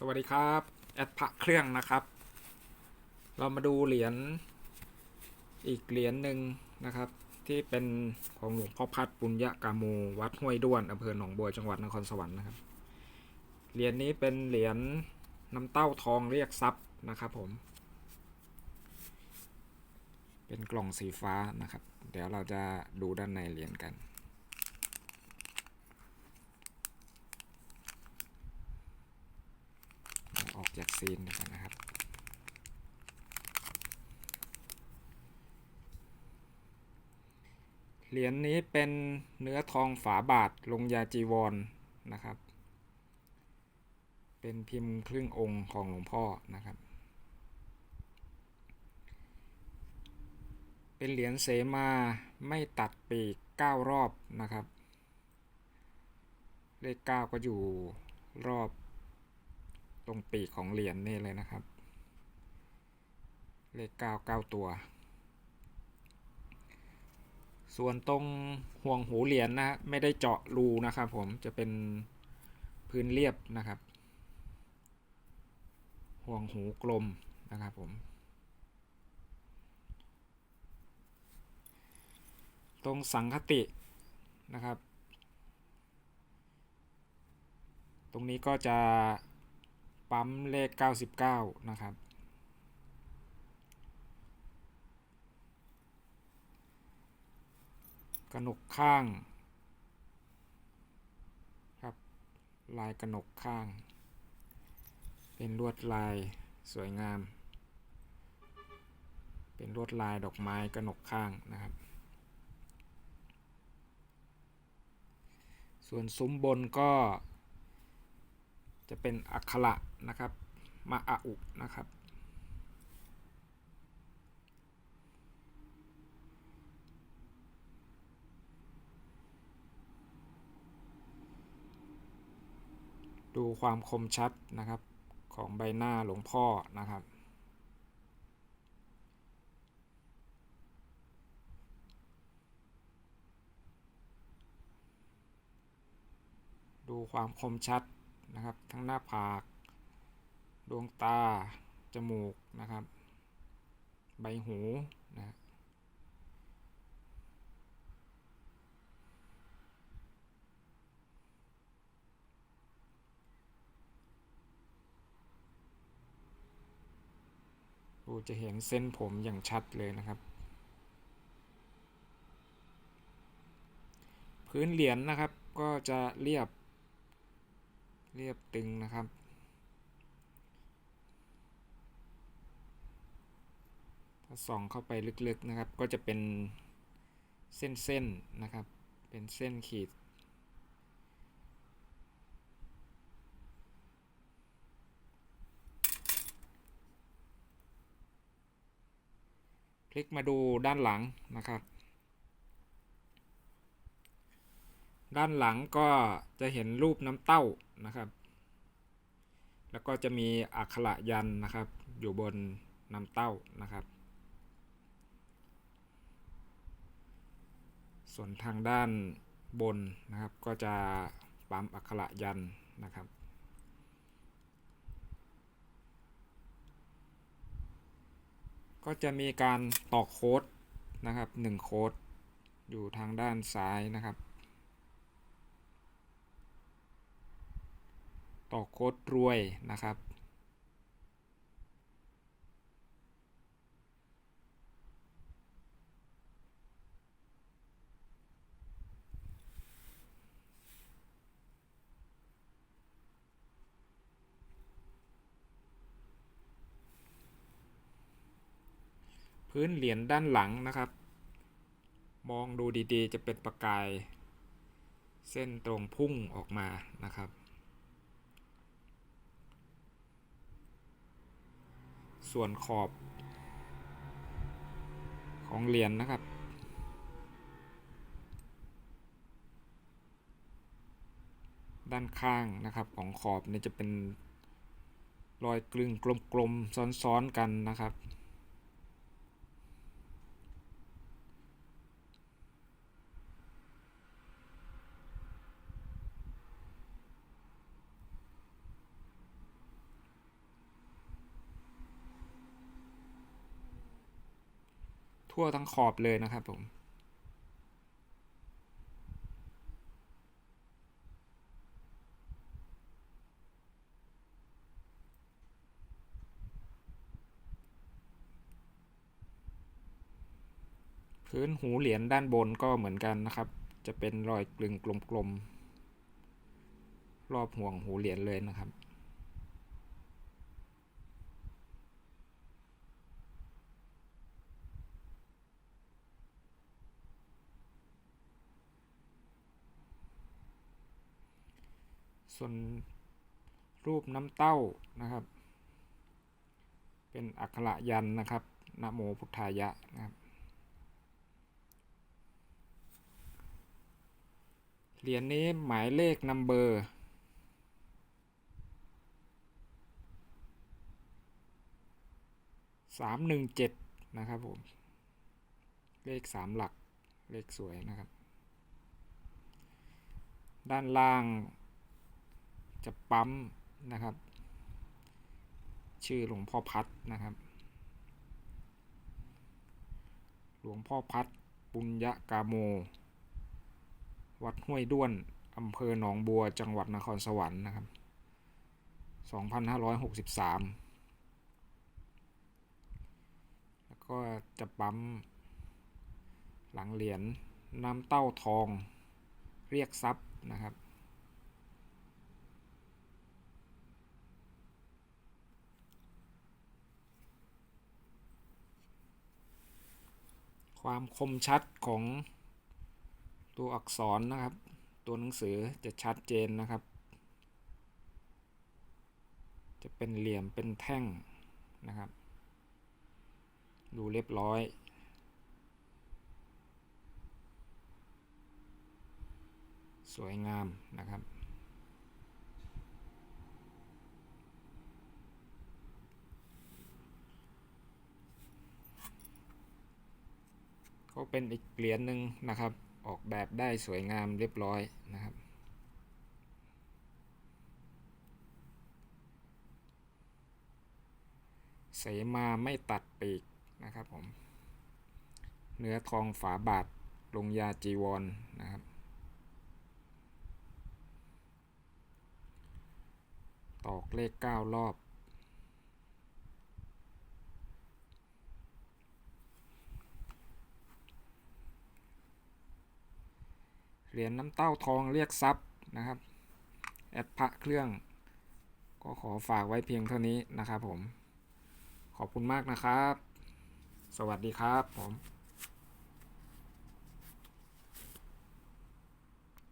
สวัสดีครับแอดพระเครื่องนะครับ เรามาดูเหรียญอีกเหรียญหนึ่งนะครับ ที่เป็นของหลวงพ่อพัดปุญญกาโมวัดห้วยด้วนอำเภอหนองบัวจังหวัดนครสวรรค์นะครับเหรียญนี้เป็นเหรียญน้ำเต้าทองเรียกทรัพย์นะครับผม เป็นกล่องสีฟ้านะครับ เดี๋ยวเราจะดูด้านในเหรียญกัน ออก จากซีนกว่านะครับ เหรียญนี้เป็นเนื้อทองฝาบาทลงยาจีวรนนะครับ เป็นพิมพ์ครึ่งองค์ของหลวงพ่อนะครับ เป็นเหรียญเสมาไม่ตัดปีกเก้ารอบนะครับ เลขเก้าก็อยู่รอบ ตรงปีกของเหรียญนี่เลยนะครับ เลขเก้าเก้าตัว ส่วนตรงห่วงหูเหรียญนะฮะไม่ได้เจาะรูนะครับผมจะเป็นพื้นเรียบนะครับ ห่วงหูกลมนะครับผมตรงสังคตินะครับ ตรงนี้ก็จะ ปั๊มเลข 99 นะครับ กระหนกข้าง ครับ ลายกระหนกข้าง เป็นลวดลายสวยงาม เป็นลวดลายดอกไม้กระหนกข้างนะครับ ส่วนซุ้มบนก็ จะเป็นอักขระนะครับ มาอาอุนะครับ ดูความคมชัดนะครับของใบหน้าหลวงพ่อนะครับดูความคมชัด นะครับ ทั้งหน้าผาก ดวงตา จมูกนะครับ ใบหูนะดูจะเห็นเส้นผมอย่างชัดเลยนะครับ พื้นเหรียญนนะครับก็จะเรียบ เรียบตึงนะครับ ถ้าส่องเข้าไปลึกๆนะครับ ก็จะเป็นเส้นๆนะครับ เป็นเส้นขีดพลิกมาดูด้านหลังนะครับด้านหลังก็จะเห็นรูปน้ำเต้า นะครับ แล้วก็จะมีอักขระยันนะครับ อยู่บนน้ำเต้านะครับ ส่วนทางด้านบนนะครับ ก็จะปั๊มอักขระยันนะครับก็จะมีการตอกโค้ดนะครับหนึ่งโค้ดอยู่ทางด้านซ้ายนะครับ ต่อโค้ดรวยนะครับ พื้นเหรียญด้านหลังนะครับ มองดูดีๆ จะเป็นประกาย เส้นตรงพุ่งออกมานะครับ ส่วนขอบของเหรียญนนะครับ ด้านข้างนะครับของขอบเนี่ยจะเป็นรอยกลึงกลมๆซ้อนๆกันนะครับ ทั่วทั้งขอบเลยนะครับผมพื้นหูเหรียญด้านบนก็เหมือนกันนะครับ จะเป็นรอยกลึงกลมๆรอบห่วงหูเหรียญเลยนะครับ ส่วนรูปน้ำเต้านะครับ เป็นอักขระยันนะครับนะโมพุทธายะนะครับ เหรียญนี้หมายเลขนัมเบอร์สามหนึ่งเจ็ดนะครับผม เลขสามหลัก เลขสวยนะครับ ด้านล่าง จะปั๊มนะครับ ชื่อหลวงพ่อพัดนะครับ หลวงพ่อพัดปุญญกาโม วัดห้วยด้วนอำเภอหนองบัวจังหวัดนครสวรรค์นะครับ 2563 แล้วก็จะปั๊มหลังเหรียญน้ำเต้าทองเรียกทรัพย์นะครับ ความคมชัดของตัวอักษรนะครับ ตัวหนังสือจะชัดเจนนะครับ จะเป็นเหลี่ยมเป็นแท่งนะครับ ดูเรียบร้อยสวยงามนะครับ เป็นอีกเหรียญหนึ่งนะครับ ออกแบบได้สวยงามเรียบร้อยนะครับ เสมาไม่ตัดปีกนะครับผม เนื้อทองฝาบาทลงยาจีวรนนะครับ ตอกเลข 9 รอบ เหรียญน้ำเต้าทองเรียกทรัพย์นะครับแอดพระเครื่อง ก็ขอฝากไว้เพียงเท่านี้นะครับผม ขอบคุณมากนะครับ สวัสดีครับผม